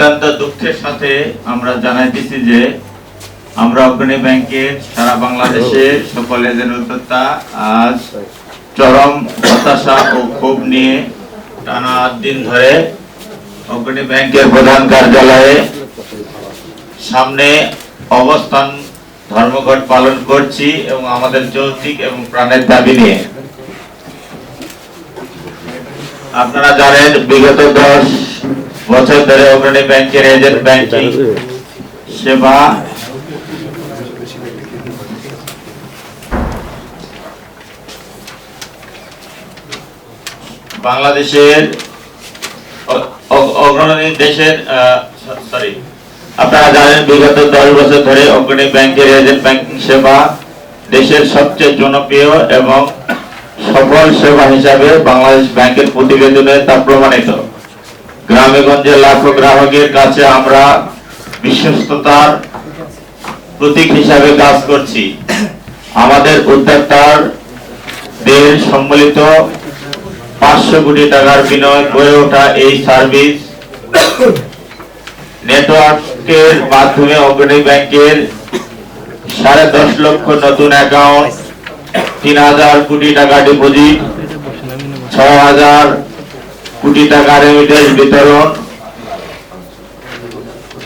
অত্যন্ত দুঃখের সাথে আমরা জানাইতেছি যে আমরা অগ্রণী ব্যাংকের সারা বাংলাদেশের সকল এজেন্ট উদ্যোক্তা আজ চরম হতাশা ও ক্ষোভ নিয়ে টানা আট দিন ধরে অগ্রণী ব্যাংকের প্রধান কার্যালয়ে সামনে অবস্থান ধর্মঘট পালন করছি এবং আমাদের যৌক্তিক এবং প্রাণের দাবি নিয়ে। আপনারা জানেন বিগত দশ বছর ধরে অগ্রণী ব্যাংকের এজেন্ট ব্যাংকিং সেবা। বাংলাদেশের অগ্রণী দেশের সরি আপনারা জানেন বিগত দশ বছর ধরে অগ্রণী ব্যাংকের এজেন্ট ব্যাংকিং সেবা দেশের সবচেয়ে জনপ্রিয় এবং সফল সেবা হিসাবে বাংলাদেশ ব্যাংকের প্রতিবেদনে তা প্রমাণিত। গ্রামে গঞ্জে লাখো গ্রাহকের কাছে আমরা বিশ্বস্ততার প্রতীক হিসাবে কাজ করছি। আমাদের উদ্যোক্তার দের সম্মিলিত পাঁচশো কোটি টাকার বিনিয়োগ গড়ে ওঠা এই সার্ভিস নেটওয়ার্কের মাধ্যমে অগ্রণী ব্যাংকের সাড়ে দশ লক্ষ নতুন অ্যাকাউন্ট, তিন হাজার কোটি টাকা ডিপোজিট ছ হাজার কোটি টাকা রেমিটেন্স বিতরণ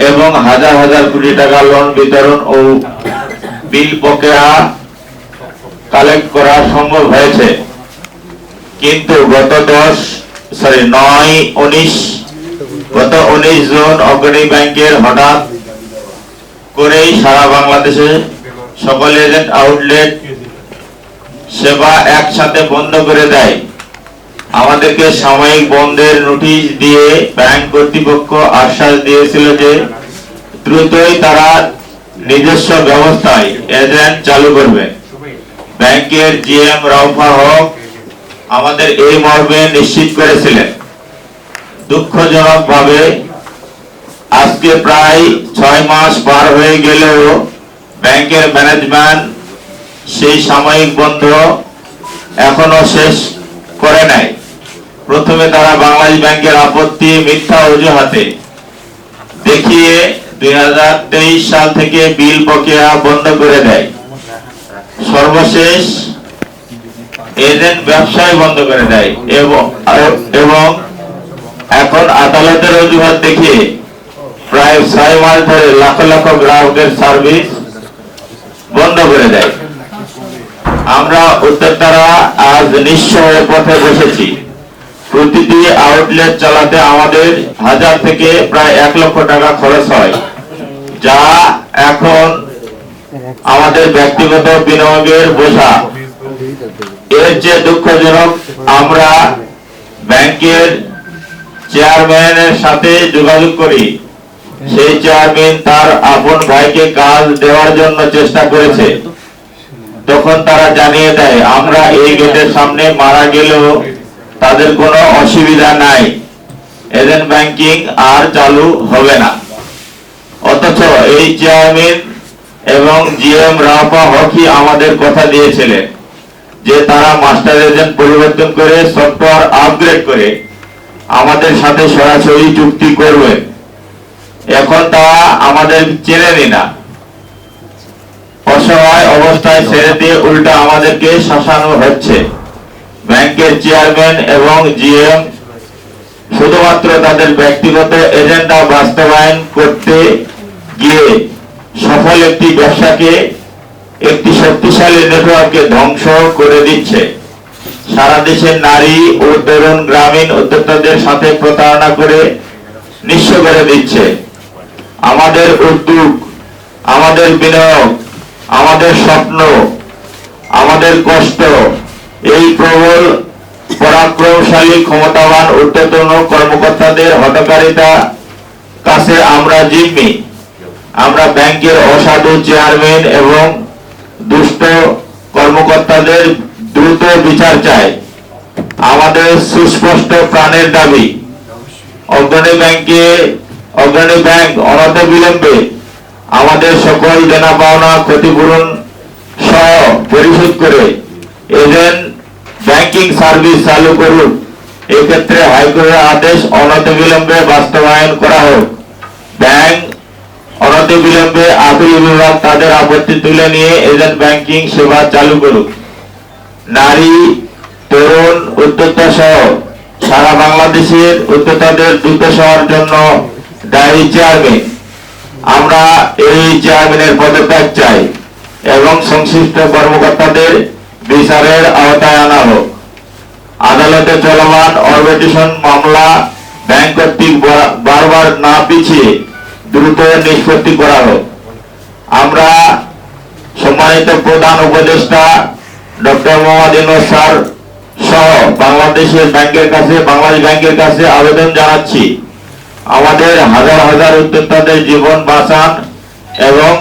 এবং হাজার হাজার কোটি টাকা লোন বিতরণ ও বিল বকেয়া কালেক্ট করা সম্ভব হয়েছে। কিন্তু গত দশ সরি নয়, উনিশ, গত উনিশ জুন অগ্রণী ব্যাংকের হঠাৎ করেই সারা বাংলাদেশে সকল এজেন্ট আউটলেট সেবা একসাথে বন্ধ করে দেয়। আমাদেরকে সাময়িক বন্ধের নোটিশ দিয়ে ব্যাংক কর্তৃপক্ষ আশ্বাস দিয়েছিল যে দ্রুতই তারা নিজস্ব ব্যবস্থায় এজেন্ট চালু করবে। ব্যাংকের জিএম রাউফা হক আমাদের এই মর্মে নিশ্চিত করেছিলেন। দুঃখজনক ভাবে আজকে প্রায় ছয় মাস পার হয়ে গেলেও ব্যাংকের ম্যানেজমেন্ট সেই সাময়িক বন্ধ এখনও শেষ করে নাই। প্রথমে তারা বাংলাদেশ ব্যাংকের আপত্তি, মিথ্যা অজুহাতে। দেখিয়ে দুই সাল থেকে বিল বকেয়া বন্ধ করে দেয়। সর্বশেষ এজেন্ট ব্যবসায় বন্ধ করে দেয় এবং এখন আদালতের অজুহাত দেখিয়ে প্রায় ছয় মাস ধরে লাখ লাখ গ্রাহকের সার্ভিস বন্ধ করে দেয়। আমরা উদ্যোক্তারা আজ নিঃস্ব পথে বসেছি। প্রতিটি আউটলেট চালাতে আমাদের হাজার থেকে প্রায় এক লক্ষ টাকা খরচ হয়, যা এখন আমাদের ব্যক্তিগত বিনিয়োগের বোঝা। এর যে দুঃখজনক, আমরা ব্যাংকের চেয়ারম্যানের সাথে যোগাযোগ করি। সেই চেয়ারম্যান তার আপন ভাইকে কাজ দেওয়ার জন্য চেষ্টা করেছে। তখন তারা জানিয়ে দেয়, আমরা এই গেটের সামনে মারা গেলেও তাদের কোনো অসুবিধা নাই। এজেন্ট ব্যাংকিং আর চালু হবে না। অথচ এই চেয়ারম্যান এবং জিএম রাফা হকি আমাদের কথা দিয়েছিলেন যে তারা মাস্টার এজেন্ট পরিবর্তন করে সফটওয়্যার আপগ্রেড করে আমাদের সাথে সরাসরি চুক্তি করবে। এখন তা আমাদের চেনেনি না। অসহায় অবস্থায় ছেড়ে দিয়ে উল্টা আমাদেরকে শাসানো হচ্ছে। ব্যাংকের চেয়ারম্যান এবং জিএম শুধুমাত্র তাদের ব্যক্তিগত এজেন্ডা বাস্তবায়ন করতে গিয়ে সফল একটি ব্যবসাকে, একটি শক্তিশালী নেটওয়ার্ককে ধ্বংস করে দিচ্ছে। সারা দেশের নারী ও তরুণ গ্রামীণ উদ্যোক্তাদের সাথে প্রতারণা করে নিঃস্ব করে দিচ্ছে। আমাদের উদ্যোগ, আমাদের বিনিয়োগ, আমাদের স্বপ্ন, আমাদের কষ্ট এই প্রবল, পরাক্রমশালী, ক্ষমতাবান ঊর্ধ্বতন কর্মকর্তাদের হটকারিতা কাছে আমরা জিম্মি। আমরা ব্যাংকের অসাধু চেয়ারম্যান এবং দুষ্ট কর্মকর্তাদের দ্রুত বিচার চাই। আমাদের সুস্পষ্ট প্রাণের দাবি, অগ্রণী ব্যাংকে, অগ্রণী ব্যাংক অনন্ত বিলম্বে আমাদের সকল দেনা পাওনা ক্ষতিপূরণ সহ পরিশোধ করে এজেন্ট ব্যাংকিং সার্ভিস চালু করুন। এক্ষেত্রে হাইকোর্টের আদেশ অনন্ত বিলম্বে বাস্তবায়ন করা হোক। অনতি বিলম্বে আপিল বিভাগ তাদের আপত্তি তুলে নিয়ে এজেন্ট ব্যাংকিং সেবা চালু করুক। নারী, তরুণ উদ্যোক্তা সহ সারা বাংলাদেশের উদ্যোক্তাদের দ্রুত সবার জন্য দায়ী চেয়ারম্যান। আমরা এই চেয়ারম্যানের পদত্যাগ চাই এবং সংশ্লিষ্ট কর্মকর্তাদের বিচারের আওতায় আনা হোক। আদালতে চলমান অরবিটেশন মামলা ব্যাংক কর্তৃক বারবার না পিছিয়ে দ্রুত নিষ্পত্তি করা হোক আমরা সম্মানিত প্রধান উপদেষ্টা ডক্টর মোহাম্মদ ইউনূস স্যার সহ বাংলাদেশের ব্যাংকের কাছে, বাংলাদেশ ব্যাংকের কাছে আবেদন জানাচ্ছি। আমাদের হাজার হাজার উদ্যোক্তাদের জীবন বাঁচান এবং